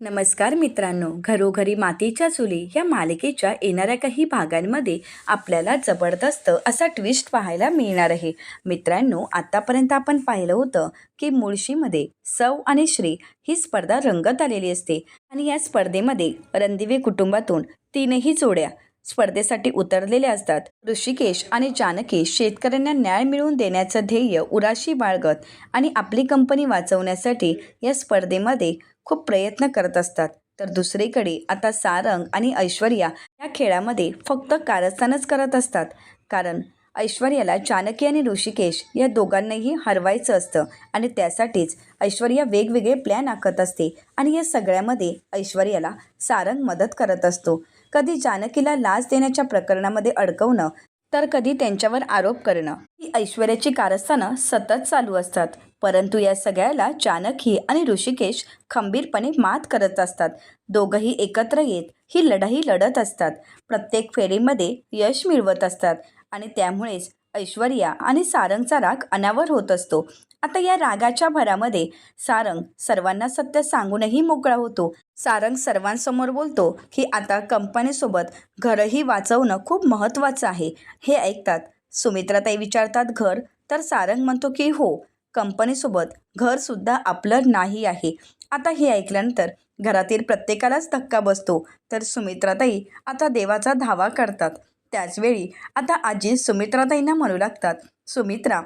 नमस्कार मित्रांनो घरोघरी मातीच्या चुली या मालिकेच्या येणाऱ्या काही भागांमध्ये आपल्याला जबरदस्त असा ट्विस्ट पाहायला मिळणार आहे. मित्रांनो आत्तापर्यंत आपण पाहिलं होतं की मुळशीमध्ये सौ आणि श्री ही स्पर्धा रंगत आलेली असते आणि या स्पर्धेमध्ये रणदिवे कुटुंबातून तीनही जोड्या स्पर्धेसाठी उतरलेल्या असतात. ऋषिकेश आणि जानकी शेतकऱ्यांना न्याय मिळवून देण्याचं ध्येय उराशी बाळगत आणि आपली कंपनी वाचवण्यासाठी या स्पर्धेमध्ये खूप प्रयत्न करत असतात. तर दुसरीकडे आता सारंग आणि ऐश्वर्या या खेळामध्ये फक्त कारस्थानच करत असतात. कारण ऐश्वर्याला जानकी आणि ऋषिकेश या दोघांनाही हरवायचं असतं आणि त्यासाठीच ऐश्वर्या वेगवेगळे प्लॅन आखत असते आणि या सगळ्यामध्ये ऐश्वर्याला सारंग मदत करत असतो. कधी जानकीला लाच देण्याच्या प्रकरणामध्ये अडकवणं तर कधी त्यांच्यावर आरोप करणं ही ऐश्वर्याची कारस्थानं सतत चालू असतात. परंतु या सगळ्याला जानकी आणि ऋषिकेश खंबीरपणे मात करत असतात. दोघंही एकत्र येत ही लढाई लढत असतात. प्रत्येक फेरीमध्ये यश मिळवत असतात आणि त्यामुळेच ऐश्वर्या आणि सारंगचा राग अनावर होत असतो. आता या रागाच्या भरामध्ये सारंग सर्वांना सत्य सांगूनही मोकळा होतो. सारंग सर्वांसमोर बोलतो की आता कंपनीसोबत घरही वाचवणं खूप महत्त्वाचं आहे. हे ऐकतात. सुमित्राताई विचारतात घर? तर सारंग म्हणतो की हो कंपनीसोबत घरसुद्धा आपलं नाही आहे. आता हे ऐकल्यानंतर घरातील प्रत्येकालाच धक्का बसतो. तर सुमित्राताई आता देवाचा धावा करतात. त्याचवेळी आता आजी सुमित्राताईंना म्हणू लागतात सुमित्रा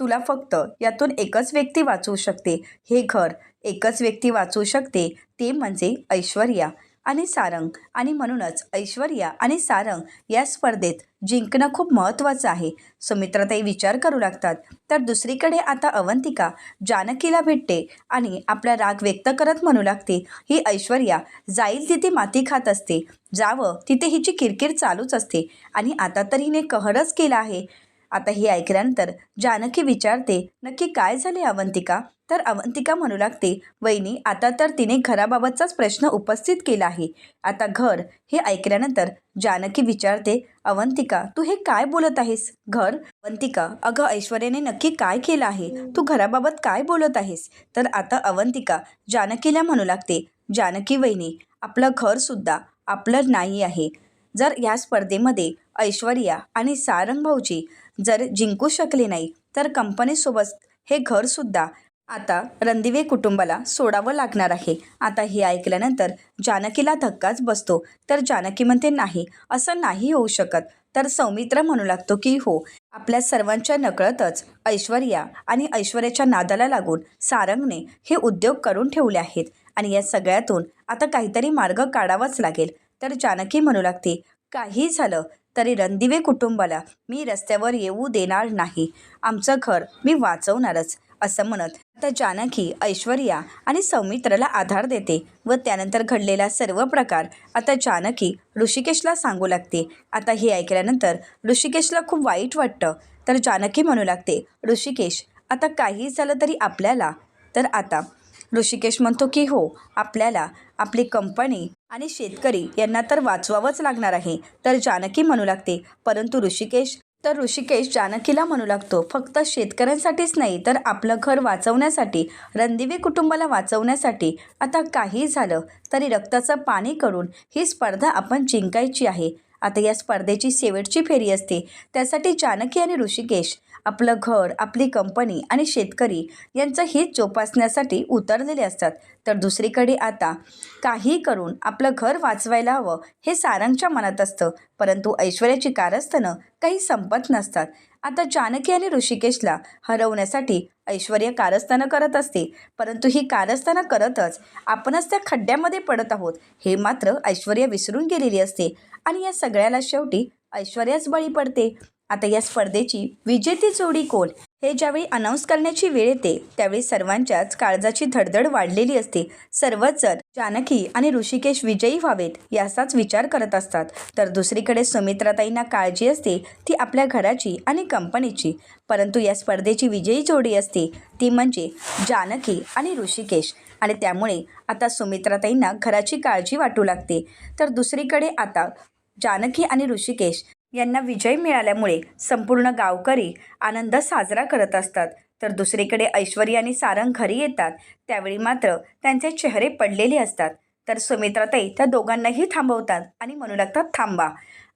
तुला फक्त यातून एकच व्यक्ती वाचवू शकते. हे घर एकच व्यक्ती वाचवू शकते ते म्हणजे ऐश्वर्या. आणि सारंग. आणि म्हणूनच ऐश्वर्या आणि सारंग या स्पर्धेत जिंकणं खूप महत्त्वाचं आहे. सुमित्राताई विचार करू लागतात. तर दुसरीकडे आता अवंतिका जानकीला भेटते आणि आपला राग व्यक्त करत म्हणू लागते. ही ऐश्वर्या जाईल तिथे माती खात असते. जावं तिथे हिची किरकिर चालूच असते. आणि आता तर हिने कहरच केला आहे. आता हे ऐकल्यानंतर जानकी विचारते नक्की काय झाले अवंतिका? तर अवंतिका म्हणू लागते वहिनी आता तर तिने घराबाबतचाच प्रश्न उपस्थित केला आहे. आता घर हे ऐकल्यानंतर जानकी विचारते अवंतिका तू हे काय बोलत आहेस? घर? अवंतिका अगं ऐश्वर्याने नक्की काय केलं आहे? तू घराबाबत काय बोलत आहेस? तर आता अवंतिका जानकीला म्हणू लागते जानकी वहिनी आपलं घरसुद्धा आपलं नाही आहे. जर या स्पर्धेमध्ये ऐश्वर्या आणि सारंग भाऊजी जर जिंकू शकले नाही तर कंपनीसोबत हे घरसुद्धा आता रणदिवे कुटुंबाला सोडावं लागणार आहे. आता हे ऐकल्यानंतर जानकीला धक्काच बसतो. तर जानकी म्हणते नाही असं नाही होऊ शकत. तर सौमित्र म्हणू लागतो की हो आपल्या सर्वांच्या नकळतच ऐश्वर्या आणि ऐश्वर्याच्या नादाला लागून सारंगने हे उद्योग करून ठेवले आहेत आणि या सगळ्यातून आता काहीतरी मार्ग काढावाच लागेल. तर जानकी म्हणू लागते काही झालं तरी रणदिवे कुटुंबाला मी रस्त्यावर येऊ देणार नाही. आमचं घर मी वाचवणारच असं म्हणत आता जानकी ऐश्वर्या आणि सौमित्राला आधार देते व त्यानंतर घडलेला सर्व प्रकार आता जानकी ऋषिकेशला सांगू लागते. आता हे ऐकल्यानंतर ऋषिकेशला खूप वाईट वाटतं. तर जानकी म्हणू लागते ऋषिकेश आता काही झालं तरी आपल्याला? तर आता ऋषिकेश म्हणतो की हो आपल्याला आपली कंपनी आणि शेतकरी यांना तर वाचवावंच लागणार आहे. तर जानकी म्हणू लागते. परंतु ऋषिकेश तर ऋषिकेश जानकीला म्हणू लागतो फक्त शेतकऱ्यांसाठीच नाही तर आपलं घर वाचवण्यासाठी रणदिवे कुटुंबाला वाचवण्यासाठी आता काही झालं तरी रक्ताचं पाणी करून ही स्पर्धा आपण जिंकायची आहे. आता या स्पर्धेची शेवटची फेरी असते. त्यासाठी जानकी आणि ऋषिकेश आपलं घर आपली कंपनी आणि शेतकरी यांचं हित जोपासण्यासाठी उतरलेले असतात. तर दुसरीकडे आता काही करून आपलं घर वाचवायला हवं हे सारंगच्या मनात असतं. परंतु ऐश्वर्याची कारस्थानं काही संपत नसतात. आता जानकी आणि ऋषिकेशला हरवण्यासाठी ऐश्वर्या कारस्थानं करत असते. परंतु ही कारस्थानं करतच आपणच त्या खड्ड्यामध्ये पडत आहोत हे मात्र ऐश्वर्या विसरून गेलेली असते. आणि या सगळ्याला शेवटी ऐश्वर्याच बळी पडते. आता या स्पर्धेची विजेती जोडी कोण? हे ज्यावेळी अनाऊन्स करण्याची वेळ येते त्यावेळी सर्वांच्याच काळजाची धडधड वाढलेली असते. सर्वच जण जानकी आणि ऋषिकेश विजयी व्हावेत याचाच विचार करत असतात. तर दुसरीकडे सुमित्राताईंना काळजी असते ती आपल्या घराची आणि कंपनीची. परंतु या स्पर्धेची विजयी जोडी असते ती म्हणजे जानकी आणि ऋषिकेश. आणि त्यामुळे आता सुमित्राताईंना घराची काळजी वाटू लागते. तर दुसरीकडे आता जानकी आणि ऋषिकेश यांना विजय मिळाल्यामुळे संपूर्ण गावकरी आनंद साजरा करत असतात. तर दुसरीकडे ऐश्वर्या आणि सारंग घरी येतात. त्यावेळी मात्र त्यांचे चेहरे पडलेले असतात. तर सुमित्राताई त्या दोघांनाही थांबवतात आणि म्हणू लागतात थांबा.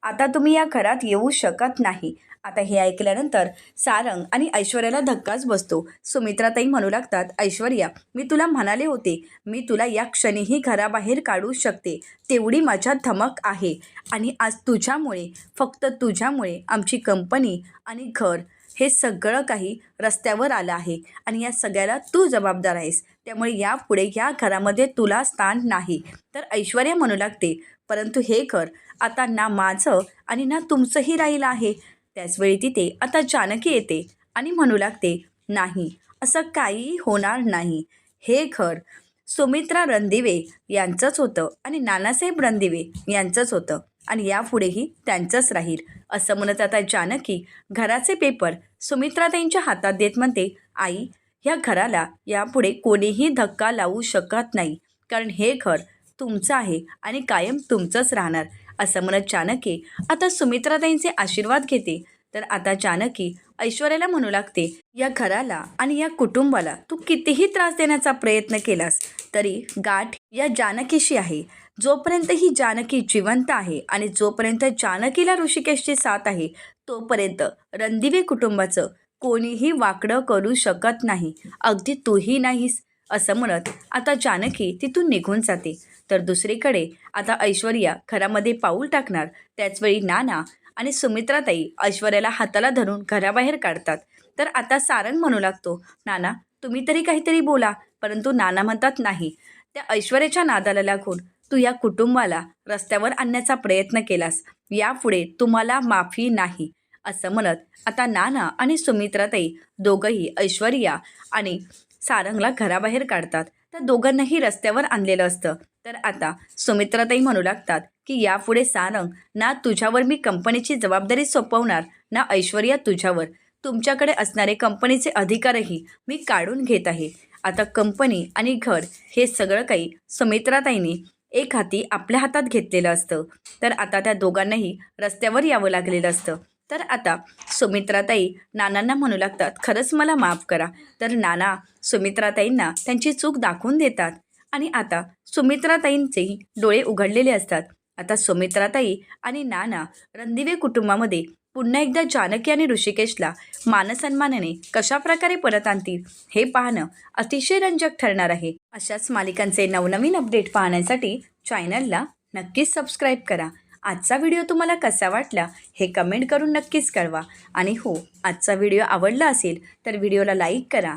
आता तुम्ही या घरात येऊ शकत नाही. आता हे ऐकल्यानंतर सारंग आणि ऐश्वर्याला धक्काच बसतो. सुमित्राताई म्हणू लागतात ऐश्वर्या मी तुला म्हणाले होते मी तुला या क्षणीही घराबाहेर काढू शकते. तेवढी माझ्या धमक आहे. आणि आज तुझ्यामुळे फक्त तुझ्यामुळे आमची कंपनी आणि घर हे सगळं काही रस्त्यावर आलं आहे. आणि या सगळ्याला तू जबाबदार आहेस. त्यामुळे यापुढे या घरामध्ये तुला स्थान नाही. तर ऐश्वर्या म्हणू लागते परंतु हे घर आता ना माझं आणि ना तुमचंही राहिलं आहे. त्याचवेळी तिथे आता जानकी येते आणि म्हणू लागते नाही असं काहीही होणार नाही. हे घर सुमित्रा रणदिवे यांचंच होतं आणि नानासाहेब रणदिवे यांचंच होतं. आणि यापुढेही त्यांचंच राहील. असं म्हणत आता जानकी घराचे पेपर सुमित्राताईंच्या हातात देत म्हणते आई ह्या घराला यापुढे कोणीही धक्का लावू शकत नाही. कारण हे घर तुमचं आहे आणि कायम तुमचंच राहणार. असं म्हणत जानकी आता सुमित्राताईंचे आशीर्वाद घेते. तर आता जानकी ऐश्वर्याला म्हणू लागते या घराला आणि या कुटुंबाला तू कितीही त्रास देण्याचा प्रयत्न केलास तरी गाठ या जानकीशी आहे. जोपर्यंत ही जानकी जिवंत आहे आणि जोपर्यंत जानकीला ऋषिकेशची साथ आहे तोपर्यंत रणदिवे कुटुंबाचं कोणीही वाकडं करू शकत नाही. अगदी तूही नाहीस असं म्हणत आता जानकी तिथून निघून जाते. तर दुसरीकडे आता ऐश्वर्या घरामध्ये पाऊल टाकणार. त्याचवेळी नाना आणि सुमित्राताई ऐश्वर्याला हाताला धरून घराबाहेर काढतात. तर आता सारंग म्हणू लागतो नाना तुम्ही तरी काहीतरी बोला. परंतु नाना म्हणतात नाही. त्या ऐश्वर्याच्या नादाला लागून तू या कुटुंबाला रस्त्यावर आणण्याचा प्रयत्न केलास. यापुढे तुम्हाला माफी नाही. असं म्हणत आता नाना आणि सुमित्राताई दोघंही ऐश्वर्या आणि सारंगला घराबाहेर काढतात. तर दोघांनाही रस्त्यावर आणलेलं असतं. तर आता सुमित्राताई म्हणू लागतात की यापुढे सारंग ना तुझ्यावर मी कंपनीची जबाबदारी सोपवणार ना ऐश्वर्या तुझ्यावर. तुमच्याकडे असणारे कंपनीचे अधिकारही मी काढून घेत आहे. आता कंपनी आणि घर हे सगळं काही सुमित्राताईंनी एक हाती आपल्या हातात घेतलेलं असतं. तर आता त्या दोघांनाही रस्त्यावर यावं लागलेलं असतं. तर आता सुमित्राताई नानांना म्हणू लागतात खरंच मला माफ करा. तर नाना सुमित्राताईंना त्यांची चूक दाखवून देतात. आणि आता सुमित्राताईंचेही डोळे उघडलेले असतात. आता सुमित्राताई आणि नाना रणदिवे कुटुंबामध्ये पुन्हा एकदा जानकी आणि ऋषिकेशला मानसन्मानाने कशा प्रकारे परत आणतील हे पाहणं अतिशय रंजक ठरणार आहे. अशाच मालिकांचे नवनवीन अपडेट पाहण्यासाठी चॅनलला नक्कीच सबस्क्राईब करा. आजचा व्हिडिओ तुम्हाला कसा वाटला हे कमेंट करून नक्कीच कळवा. आणि हो आजचा व्हिडिओ आवडला असेल तर व्हिडिओला लाईक करा